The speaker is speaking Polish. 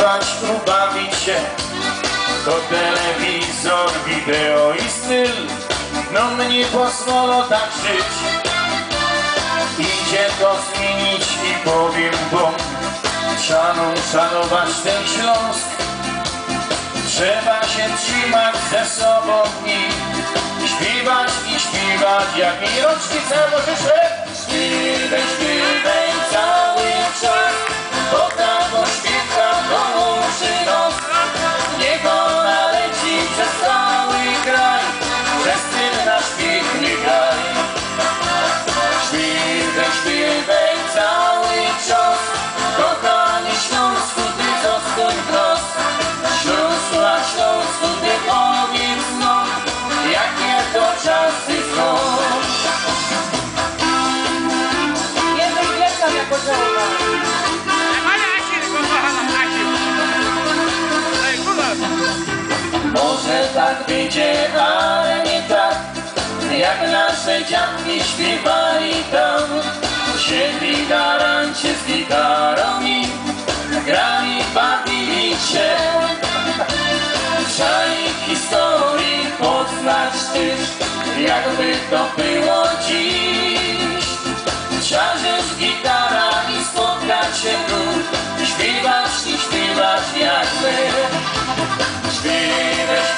Ubawić się. To telewizor, wideo i styl. No mnie pozwolą tak żyć. Idzie to zmienić i powiem wam Szanuj, szanować ten Śląsk. Trzeba się trzymać ze sobą i Śpiewać i śpiewać jak mi rocznica możesz Śpiewaj, Może tak będzie, ale nie tak. Jak nasze dziadki śpiewali tam Siedli na rancie z gitarą i Grali, bawili się. Trzeba historii poznać też Jakby to było dziś. Trzeba gitara i spotkać się tu Śpiewać i śpiewać jak my. Śpiewaj,